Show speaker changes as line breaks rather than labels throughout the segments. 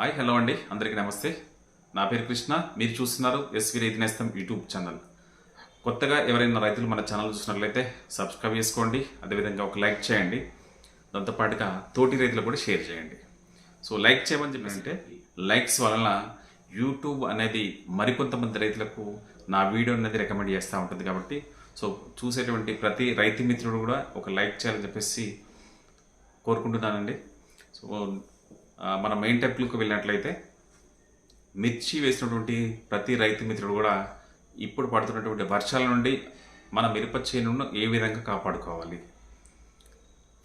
Hi hello అండి. అందరికీ నమస్తే. నా పేరు కృష్ణ. మీరు చూస్తున్నారు ఎస్వి రైతు నేస్తం యూట్యూబ్ ఛానల్. కొత్తగా ఎవరైనా రైతులు మన ఛానల్ చూసినట్లయితే సబ్స్క్రైబ్ చేసుకోండి. అదేవిధంగా ఒక లైక్ చేయండి. దాంతోపాటుగా తోటి రైతులు కూడా షేర్ చేయండి. సో లైక్ చేయమని చెప్పంటే లైక్స్ వలన యూట్యూబ్ అనేది మరికొంతమంది రైతులకు నా వీడియో అనేది రికమెండ్ చేస్తూ ఉంటుంది కాబట్టి సో చూసేటువంటి ప్రతి రైతు మిత్రుడు కూడా ఒక లైక్ చేయాలని చెప్పేసి కోరుకుంటున్నానండి. సో మన మెయిన్ టెంపుల్కి వెళ్ళినట్లయితే మిర్చి వేసినటువంటి ప్రతి రైతు మిత్రుడు కూడా ఇప్పుడు పడుతున్నటువంటి వర్షాల నుండి మన మిరప చేనును ఏ విధంగా కాపాడుకోవాలి?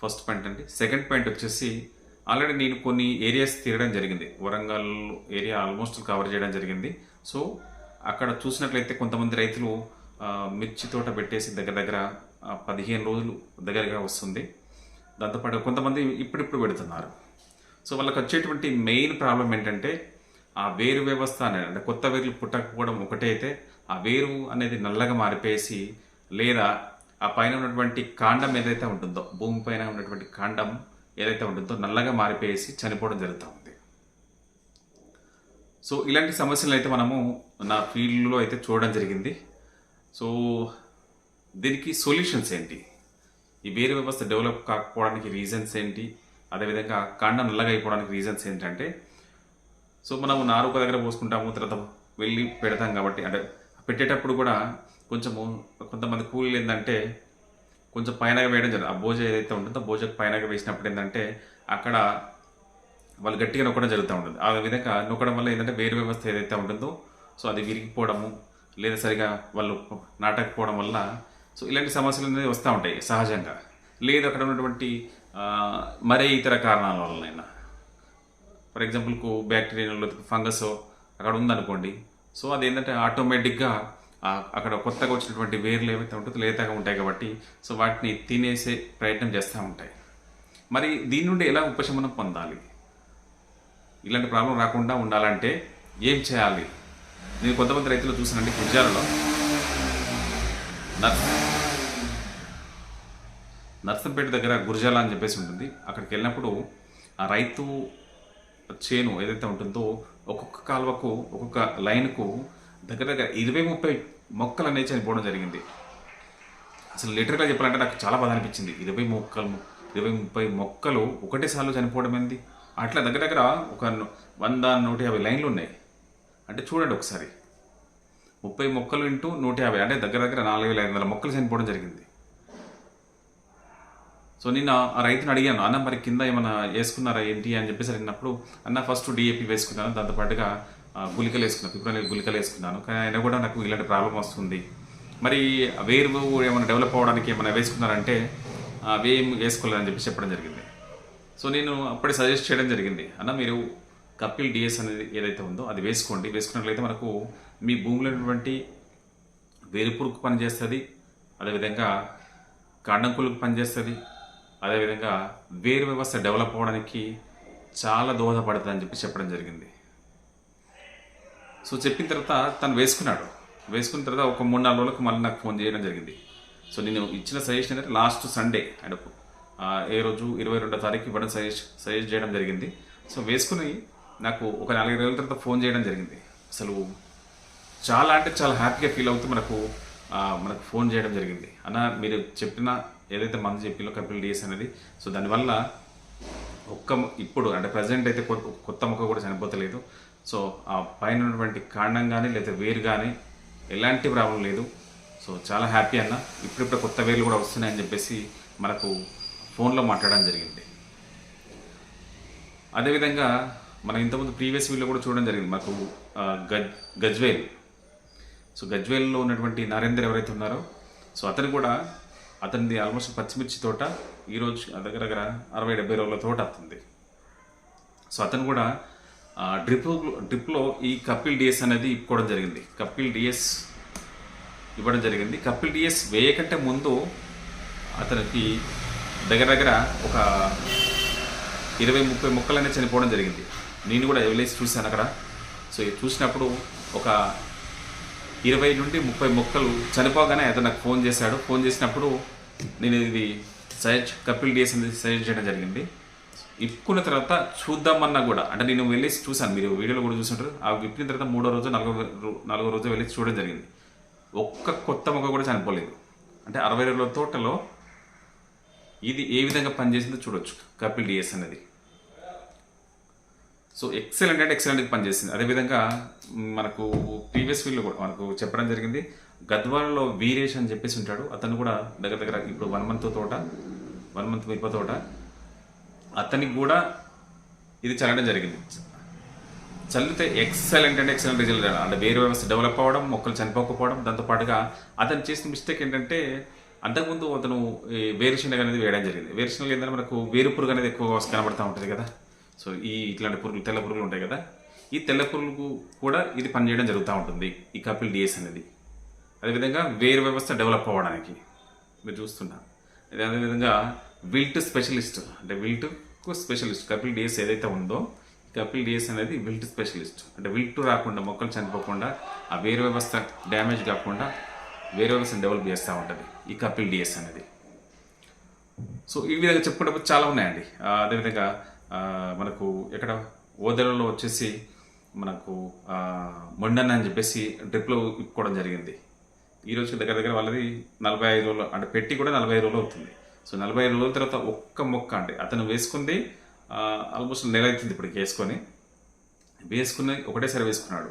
ఫస్ట్ పాయింట్ అండి. సెకండ్ పాయింట్ వచ్చేసి ఆల్రెడీ నేను కొన్ని ఏరియాస్ తిరగడం జరిగింది. వరంగల్ ఏరియా ఆల్మోస్ట్ కవర్ చేయడం జరిగింది. సో అక్కడ చూసినట్లయితే కొంతమంది రైతులు మిర్చి తోట పెట్టేసి దగ్గర దగ్గర పదిహేను రోజులు దగ్గరగా వస్తుంది. దాంతోపాటు కొంతమంది ఇప్పుడిప్పుడు పెడుతున్నారు. సో వాళ్ళకి వచ్చేటువంటి మెయిన్ ప్రాబ్లం ఏంటంటే ఆ వేరు వ్యవస్థ అనేది అంటే కొత్త వేర్లు పుట్టకపోవడం ఒకటైతే ఆ వేరు అనేది నల్లగా మారిపోయేసి లేదా ఆ పైన ఉన్నటువంటి కాండం ఏదైతే ఉంటుందో భూమి పైన ఉన్నటువంటి కాండం ఏదైతే ఉంటుందో నల్లగా మారిపోయేసి చనిపోవడం జరుగుతూ ఉంది. సో ఇలాంటి సమస్యలు అయితే మనము నా ఫీల్డ్లో అయితే చూడడం జరిగింది. సో దీనికి సొల్యూషన్స్ ఏంటి? ఈ వేరు వ్యవస్థ డెవలప్ కాకపోవడానికి రీజన్స్ ఏంటి? అదేవిధంగా కాండం నల్లగా అయిపోవడానికి రీజన్స్ ఏంటంటే సో మనం నారు ఒక దగ్గర పోసుకుంటాము తర్వాత వెళ్ళి పెడతాం కాబట్టి అంటే పెట్టేటప్పుడు కూడా కొంచెము కొంతమంది కూలీలు ఏంటంటే కొంచెం పైనగా వేయడం జరుగుతుంది. ఆ భోజ ఏదైతే ఉంటుందో బోజకు పైనగా వేసినప్పుడు ఏంటంటే అక్కడ వాళ్ళు గట్టిగా నొక్కడం జరుగుతూ ఉంటుంది. ఆ విధంగా నొక్కడం వల్ల ఏంటంటే వేరు వ్యవస్థ ఏదైతే ఉంటుందో సో అది విరిగిపోవడము లేదా సరిగా వాళ్ళు నాటకపోవడం వల్ల సో ఇలాంటి సమస్యలు అనేది వస్తూ ఉంటాయి సహజంగా. లేదు అక్కడ ఉన్నటువంటి మరే ఇతర కారణాల వల్లనైనా. ఫర్ ఎగ్జాంపుల్కు బ్యాక్టీరియా ఫంగస్ అక్కడ ఉందనుకోండి. సో అది ఏంటంటే ఆటోమేటిక్గా అక్కడ కొత్తగా వచ్చినటువంటి వేర్లు ఏవైతే ఉంటుందో లేతగా ఉంటాయి కాబట్టి సో వాటిని తినేసే ప్రయత్నం చేస్తూ ఉంటాయి. మరి దీని నుండి ఎలా ఉపశమనం పొందాలి? ఇలాంటి ప్రాబ్లం రాకుండా ఉండాలంటే ఏం చేయాలి? నేను కొంతమంది రైతులు చూసానండి గుజరాత్లో నర్ నర్సంపేట దగ్గర గురజాల అని చెప్పేసి ఉంటుంది. అక్కడికి వెళ్ళినప్పుడు ఆ రైతు చేను ఏదైతే ఉంటుందో ఒక్కొక్క కాలువకు ఒక్కొక్క లైన్కు దగ్గర దగ్గర ఇరవై ముప్పై మొక్కలు అనేవి చనిపోవడం జరిగింది. అసలు లిటరల్గా చెప్పాలంటే నాకు చాలా బాధ అనిపించింది. ఇరవై మొక్కలు ఇరవై ముప్పై మొక్కలు ఒకటేసార్లు చనిపోవడం ఏంది? అట్లా దగ్గర దగ్గర ఒక వంద నూట యాభై లైన్లు ఉన్నాయి. అంటే చూడండి ఒకసారి. ముప్పై మొక్కలు ఇంటూ నూట యాభై అంటే దగ్గర దగ్గర నాలుగు వేల ఐదు వందల మొక్కలు చనిపోవడం జరిగింది. సో నేను ఆ- రైతుని అడిగాను అన్న మరి కింద ఏమైనా వేసుకున్నారా ఏంటి? అని చెప్పేసి అడిగినప్పుడు అన్న ఫస్ట్ డిఏపి వేసుకున్నాను దాంతోపాటుగా గులికలు గుళికలు వేసుకున్నాను ఫిబ్రవరి గుళికలు వేసుకున్నాను. కానీ అయినా కూడా నాకు ఇలాంటి ప్రాబ్లం వస్తుంది. మరి వేరు ఏమైనా డెవలప్ అవ్వడానికి ఏమైనా వేసుకున్నారంటే అవి ఏం వేసుకోలేదని చెప్పి చెప్పడం జరిగింది. సో నేను అప్పుడే సజెస్ట్ చేయడం జరిగింది. అన్న మీరు కపిల్ డిఎస్ అనేది ఏదైతే ఉందో అది వేసుకోండి. వేసుకున్నట్లయితే మనకు మీ భూమిలో ఉన్నటువంటి వేరుపురుకు పనిచేస్తుంది. అదేవిధంగా కాండంకులకు పనిచేస్తుంది. అదేవిధంగా వేరు వ్యవస్థ డెవలప్ అవ్వడానికి చాలా దోహదపడుతుంది అని చెప్పి చెప్పడం జరిగింది. సో చెప్పిన తర్వాత తను వేసుకున్నాడు. వేసుకున్న తర్వాత ఒక మూడు నాలుగు రోజులకు మళ్ళీ నాకు ఫోన్ చేయడం జరిగింది. సో నేను ఇచ్చిన సజెషన్ ఏంటంటే లాస్ట్ సండే అండ్ ఏ రోజు ఇరవై రెండో తారీఖు ఇవ్వడం సజెస్ట్ సజెస్ట్ చేయడం జరిగింది. సో వేసుకుని నాకు ఒక నాలుగు రోజుల తర్వాత ఫోన్ చేయడం జరిగింది. అసలు చాలా అంటే చాలా హ్యాపీగా ఫీల్ అవుతూ మనకు మనకు ఫోన్ చేయడం జరిగింది. అన్న మీరు చెప్పిన ఏదైతే మందు చెప్పిలో కపిల్ డిఎస్ అనేది సో దానివల్ల ఒక్క ఇప్పుడు అంటే ప్రజెంట్ అయితే కొత్త కొత్త మొక్క కూడా చనిపోతలేదు. సో ఆ పైన ఉన్నటువంటి కాండం కానీ లేదా వేరు కానీ ఎలాంటి ప్రాబ్లం లేదు. సో చాలా హ్యాపీ అన్న. ఇప్పుడిప్పుడు కొత్త వేర్లు కూడా వస్తున్నాయని చెప్పేసి మనకు ఫోన్లో మాట్లాడడం జరిగింది. అదేవిధంగా మనం ఇంతకుముందు ప్రీవియస్ వీడియో కూడా చూడడం జరిగింది. మాకు గజ్ గజ్వేల్. సో గజ్వేల్లో ఉన్నటువంటి నరేందర్ ఎవరైతే ఉన్నారో సో అతను కూడా అతనిది ఆల్మోస్ట్ పచ్చిమిర్చి తోట ఈరోజు దగ్గర దగ్గర అరవై డెబ్బై రోజుల తోట అతనిది. సో అతను కూడా డ్రిప్ డ్రిప్లో ఈ కపిల్ డిఎస్ అనేది ఇప్పుకోవడం జరిగింది. కపిల్ డిఎస్ ఇవ్వడం జరిగింది. కపిల్ డిఎస్ వేయకంటే ముందు అతనికి దగ్గర దగ్గర ఒక ఇరవై ముప్పై మొక్కలనే అనేది చనిపోవడం జరిగింది. నేను కూడా ఎవలేసి చూశాను అక్కడ. సో ఇది చూసినప్పుడు ఒక ఇరవై నుండి ముప్పై మొక్కలు చనిపోగానే అతను నాకు ఫోన్ చేశాడు. ఫోన్ చేసినప్పుడు నేను ఇది సజెస్ట్ కపిల్ డిఎస్ అనేది సజెస్ట్ చేయడం జరిగింది. ఇప్పుకున్న తర్వాత చూద్దామన్నా కూడా అంటే నేను వెళ్ళి చూశాను మీరు వీడియోలో కూడా చూసుంటారు. ఆ విప్పిన తర్వాత మూడో రోజు నాలుగో నాలుగో రోజు వెళ్ళి చూడడం జరిగింది. ఒక్క కొత్త మొక్క కూడా చనిపోలేదు. అంటే అరవై రోజుల తోటలో ఇది ఏ విధంగా పనిచేసిందో చూడొచ్చు కపిల్ డిఎస్ అనేది. సో ఎక్సలెంట్ అంటే ఎక్సలెంట్గా పనిచేసింది. అదేవిధంగా మనకు ప్రీవియస్ వీళ్ళు కూడా మనకు చెప్పడం జరిగింది. గద్వాలలో వీరేష్ అని చెప్పేసి ఉంటాడు. అతను కూడా దగ్గర దగ్గర ఇప్పుడు వన్ మంత్ తోట వన్ మంత్ మిరప తోట. అతనికి కూడా ఇది చల్లడం జరిగింది. చల్లితే ఎక్సలెంట్ అంటే ఎక్సలెంట్ రిజల్ట్ అంటే. వేరు వ్యవస్థ డెవలప్ అవ్వడం మొక్కలు చనిపోకపోవడం దాంతోపాటుగా అతను చేసిన మిస్టేక్ ఏంటంటే అంతకుముందు అతను వేరుశనగ అనేది వేయడం జరిగింది. వేరుశనగ ఏంటంటే మనకు వేరు పురుగు అనేది ఎక్కువగా కనబడతా ఉంటుంది కదా. సో ఈ ఇట్లాంటి పురుగులు తెల్ల పురుగులు ఉంటాయి కదా. ఈ తెల్ల పురుగులకు కూడా ఇది పనిచేయడం జరుగుతూ ఉంటుంది. ఈ కపిల్ డిఎస్ అనేది. అదేవిధంగా వేరు వ్యవస్థ డెవలప్ అవ్వడానికి మీరు చూస్తున్నారు. అదే అదేవిధంగా విల్ట్ స్పెషలిస్ట్ అంటే విల్ట్కు స్పెషలిస్ట్ కపిల్ డిఎస్ ఏదైతే ఉందో కపిల్ డిఎస్ అనేది విల్ట్ స్పెషలిస్ట్. అంటే విల్ట్ రాకుండా మొక్కలు చనిపోకుండా ఆ వేరు వ్యవస్థ డ్యామేజ్ కాకుండా వేరే వ్యవస్థను డెవలప్ చేస్తూ ఉంటుంది ఈ కపిల్ డిఎస్ అనేది. సో ఈ విధంగా చెప్పుకున్నప్పుడు చాలా ఉన్నాయండి. అదేవిధంగా మనకు ఎక్కడ ఓదెలలో వచ్చేసి మనకు ఆ, మొండన్న అని చెప్పేసి డ్రిప్లో ఇప్పుకోవడం జరిగింది. ఈరోజు దగ్గర దగ్గర వాళ్ళది నలభై ఐదు రోజులు అంటే పెట్టి కూడా నలభై ఐదు రోజులు అవుతుంది. సో నలభై ఐదు రోజుల తర్వాత ఒక్క మొక్క అంటే అతను వేసుకుంది ఆల్మోస్ట్ నెల అవుతుంది ఇప్పటికి వేసుకొని. వేసుకుని ఒకటేసారి వేసుకున్నాడు.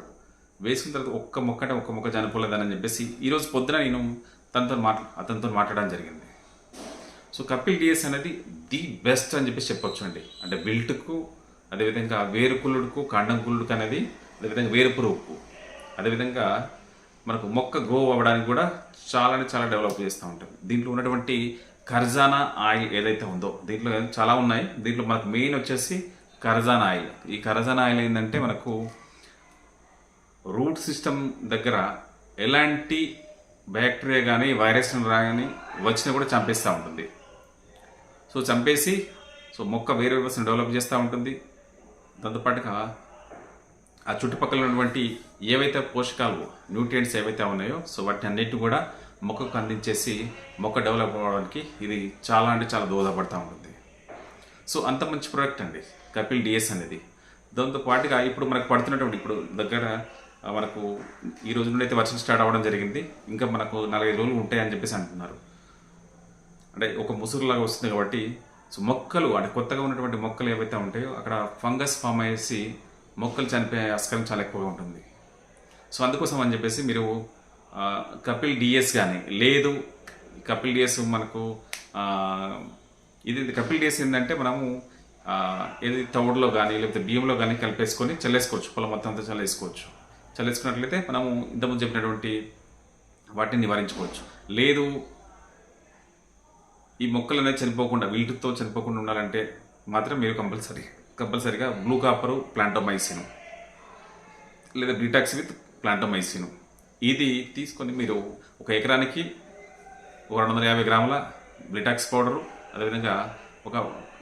వేసుకున్న తర్వాత ఒక్క మొక్క అంటే ఒక్క మొక్క చనిపోలేదని చెప్పేసి ఈరోజు పొద్దున నేను తనతో మాట్లా అతనితో మాట్లాడడం జరిగింది. సో కపిల్ డిఎస్ అనేది ది బెస్ట్ అని చెప్పేసి చెప్పొచ్చు అండి. అంటే బిల్ట్కు అదేవిధంగా వేరు కుళ్ళుడుకు కాండం కుళ్ళుడుకు అనేది అదేవిధంగా వేరు పురుగుకు అదేవిధంగా మనకు మొక్క గ్రో అవ్వడానికి కూడా చాలా చాలా డెవలప్ చేస్తూ ఉంటుంది దీంట్లో ఉన్నటువంటి ఖర్జానా ఆయిల్ ఏదైతే ఉందో దీంట్లో చాలా ఉన్నాయి. దీంట్లో మనకు మెయిన్ వచ్చేసి ఖర్జానా ఆయిల్. ఈ ఖర్జానా ఆయిల్ ఏంటంటే మనకు రూట్ సిస్టమ్ దగ్గర ఎలాంటి బ్యాక్టీరియా కానీ వైరస్ కానీ వచ్చినా కూడా చంపేస్తూ ఉంటుంది. సో చంపేసి సో మొక్క వేరే వ్యవస్థను డెవలప్ చేస్తూ ఉంటుంది. దాంతోపాటుగా ఆ చుట్టుపక్కల ఉన్నటువంటి ఏవైతే పోషకాలు న్యూట్రియంట్స్ ఏవైతే ఉన్నాయో సో వాటిని అన్నిటి కూడా మొక్కకు అందించేసి మొక్క డెవలప్ అవ్వడానికి ఇది చాలా అంటే చాలా దోహదపడుతూ ఉంటుంది. సో అంత మంచి ప్రోడక్ట్ అండి కపిల్ డిఎస్ అనేది. దాంతో పాటుగా ఇప్పుడు మనకు పడుతున్నటువంటి ఇప్పుడు దగ్గర మనకు ఈ రోజు నుండి అయితే వర్షం స్టార్ట్ అవ్వడం జరిగింది. ఇంకా మనకు నలభై రోజులు ఉంటాయని చెప్పేసి అంటున్నారు. అంటే ఒక ముసురులాగా వస్తుంది కాబట్టి సో మొక్కలు అంటే కొత్తగా ఉన్నటువంటి మొక్కలు ఏవైతే ఉంటాయో అక్కడ ఫంగస్ ఫామ్ అయ్యేసి మొక్కలు చనిపోయే ఆస్కారం చాలా ఎక్కువగా ఉంటుంది. సో అందుకోసం అని చెప్పేసి మీరు కపిల్ డిఎస్ కానీ లేదు కపిల్ డిఎస్ మనకు ఇది కపిల్ డిఎస్ ఏంటంటే మనము ఏది తవుడులో కానీ లేకపోతే బియ్యంలో కానీ కలిపేసుకొని చల్లేసుకోవచ్చు. పొలం మొత్తం అంతా చల్లేసుకోవచ్చు. చల్లేసుకున్నట్లయితే మనము ఇంతకుముందు చెప్పినటువంటి వాటిని నివారించుకోవచ్చు. లేదు ఈ మొక్కలు అనేది చనిపోకుండా వీటితో చనిపోకుండా ఉండాలంటే మాత్రం మీరు కంపల్సరీ కంపల్సరీగా బ్లూ కాపరు ప్లాంటోమైసిన్. లేదా బ్రిటాక్స్ విత్ ప్లాంటోమైసిన్. ఇది తీసుకొని మీరు ఒక ఎకరానికి ఒక రెండు వందల యాభై గ్రాముల బ్రిటాక్స్ పౌడరు అదేవిధంగా ఒక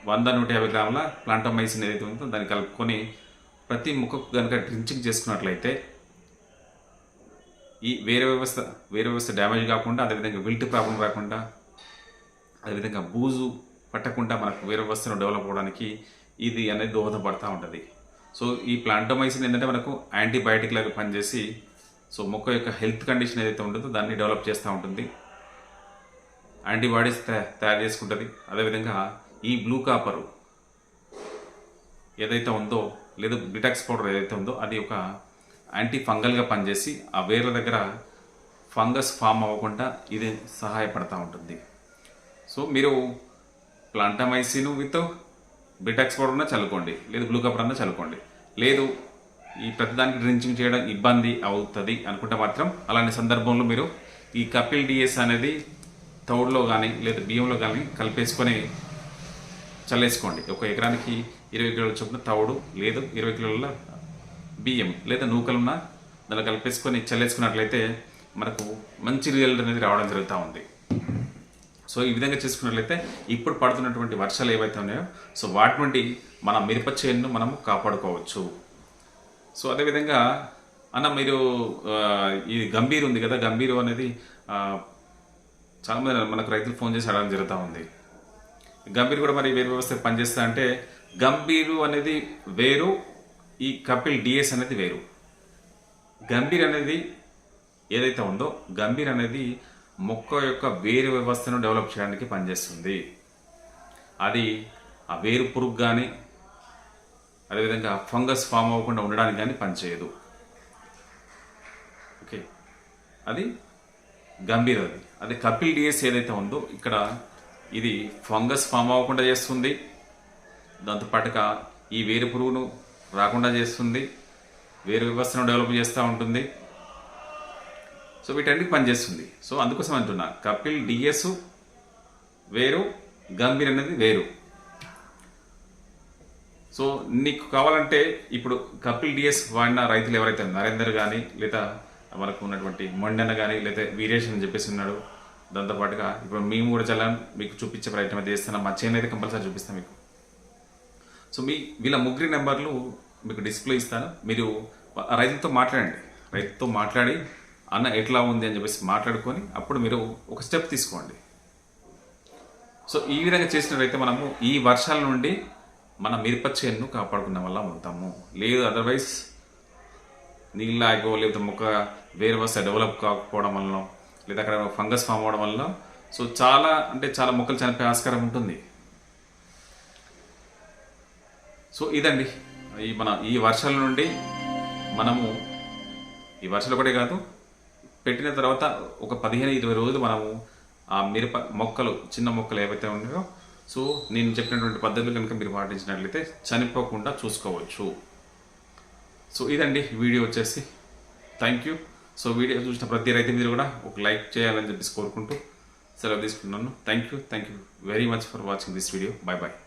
వంద నూట యాభై గ్రాముల ప్లాంటోమైసిన్ ఏదైతే ఉందో దాన్ని కలుపుకొని ప్రతి ముక్కకు కనుక డ్రించింగ్ చేసుకున్నట్లయితే ఈ వేరే వ్యవస్థ వేరే వ్యవస్థ డ్యామేజ్ కాకుండా అదేవిధంగా విల్ట్ ప్రాబ్లం రాకుండా అదేవిధంగా బూజు పట్టకుండా మనకు వేరే వ్యవస్థను డెవలప్ అవ్వడానికి ఇది అనేది దోహదపడుతూ ఉంటుంది. సో ఈ ప్లాంటోమైసిన్ ఏంటంటే మనకు యాంటీబయాటిక్ లాగా పనిచేసి సో మొక్క యొక్క హెల్త్ కండిషన్ ఏదైతే ఉంటుందో దాన్ని డెవలప్ చేస్తూ ఉంటుంది. యాంటీబాడీస్ తయారు చేసుకుంటుంది. అదేవిధంగా ఈ బ్లూ కాపరు ఏదైతే ఉందో లేదా బ్రిటాక్స్ పౌడర్ ఏదైతే ఉందో అది ఒక యాంటీ ఫంగల్గా పనిచేసి ఆ వేర్ల దగ్గర ఫంగస్ ఫామ్ అవ్వకుండా ఇది సహాయపడతా ఉంటుంది. సో మీరు ప్లాంటమైసిన్ విత్ బిటాక్స్ పౌడర్ అన్నా చల్లుకోండి లేదు బ్లూ కపర్ అన్నా చల్లుకోండి లేదు ఈ ప్రతిదానికి డ్రించింగ్ చేయడం ఇబ్బంది అవుతుంది అనుకుంటే మాత్రం అలాంటి సందర్భంలో మీరు ఈ కపిల్ డిఎస్ అనేది తౌడులో కానీ లేదా బియ్యంలో కానీ కలిపేసుకొని చల్లేసుకోండి. ఒక ఎకరానికి ఇరవై కిలోల చొప్పున తౌడు లేదు ఇరవై కిలోల బియ్యం లేదా నూకలున్న దానిలో కలిపేసుకొని చల్లేసుకున్నట్లయితే మనకు మంచి రిజల్ట్ అనేది రావడం జరుగుతూ ఉంది. సో ఈ విధంగా చేసుకున్నట్లయితే ఇప్పుడు పడుతున్నటువంటి వర్షాలు ఏవైతే ఉన్నాయో సో వాటి నుండి మన మిరప చేనును మనము కాపాడుకోవచ్చు. సో అదేవిధంగా అన్న మీరు ఈ గంభీరు ఉంది కదా గంభీరు అనేది చాలామంది మనకు రైతులు ఫోన్ చేసి అడగడం జరుగుతూ ఉంది. గంభీరు కూడా మరి వేరు వ్యవస్థ పనిచేస్తా అంటే గంభీరు అనేది వేరు ఈ కపిల్ డిఎస్ అనేది వేరు. గంభీర్ అనేది ఏదైతే ఉందో గంభీర్ అనేది మొక్క యొక్క వేరు వ్యవస్థను డెవలప్ చేయడానికి పనిచేస్తుంది. అది ఆ వేరు పురుగు కానీ అదేవిధంగా ఫంగస్ ఫామ్ అవ్వకుండా ఉండడానికి కానీ పనిచేయదు. ఓకే? అది గంభీరది. అది అది కపిల్ డిఎస్ ఏదైతే ఉందో ఇక్కడ ఇది ఫంగస్ ఫామ్ అవ్వకుండా చేస్తుంది. దాంతోపాటుగా ఈ వేరు పురుగును రాకుండా చేస్తుంది. వేరు వ్యవస్థను డెవలప్ చేస్తూ ఉంటుంది. సో వీటన్నిటికి పనిచేస్తుంది. సో అందుకోసం అంటున్నా కపిల్ డిఎస్ వేరు గంభీర్ అనేది వేరు. సో నీకు కావాలంటే ఇప్పుడు కపిల్ డిఎస్ వాడిన రైతులు ఎవరైతే నరేందర్ కానీ లేదా మనకు ఉన్నటువంటి మొండన కానీ లేదా వీరేష్ అని చెప్పేసి ఉన్నాడు దాంతోపాటుగా ఇప్పుడు మేము కూడా చల్లని మీకు చూపించే ప్రయత్నం అయితే చేస్తున్నాం మా చైన్ అయితే కంపల్సరీ చూపిస్తాం మీకు. సో మీ వీళ్ళ ముగ్గురి నెంబర్లు మీకు డిస్ప్లే ఇస్తాను. మీరు రైతులతో మాట్లాడండి. రైతుతో మాట్లాడి అన్న ఎట్లా ఉంది అని చెప్పేసి మాట్లాడుకొని అప్పుడు మీరు ఒక స్టెప్ తీసుకోండి. సో ఈ విధంగా చేసినట్లయితే మనము ఈ వర్షాల నుండి మన మిరప చేను కాపాడుకున్న వల్ల ఉంటాము. లేదు అదర్వైజ్ నీళ్ళు ఆగో లేకపోతే మొక్క వేరే వస్తే డెవలప్ కాకపోవడం వలన లేదా అక్కడ ఫంగస్ ఫామ్ అవ్వడం వల్ల సో చాలా అంటే చాలా మొక్కలు చనిపోయే ఆస్కారం ఉంటుంది. సో ఇదండి. ఈ మన ఈ వర్షాల నుండి మనము ఈ వర్షాలు ఒకటే కాదు పెట్టిన తర్వాత ఒక పదిహేను ఇరవై రోజులు మనము ఆ మిరప మొక్కలు చిన్న మొక్కలు ఏవైతే ఉన్నాయో సో నేను చెప్పినటువంటి పద్ధతులు కనుక మీరు పాటించినట్లయితే చనిపోకుండా చూసుకోవచ్చు. సో ఇదండి వీడియో వచ్చేసి. థ్యాంక్ యూ సో వీడియో చూసిన ప్రతి రైతు మీరు కూడా ఒక లైక్ చేయాలని చెప్పేసి కోరుకుంటూ సెలవు తీసుకున్నాను thank you thank you very much for watching this video bye bye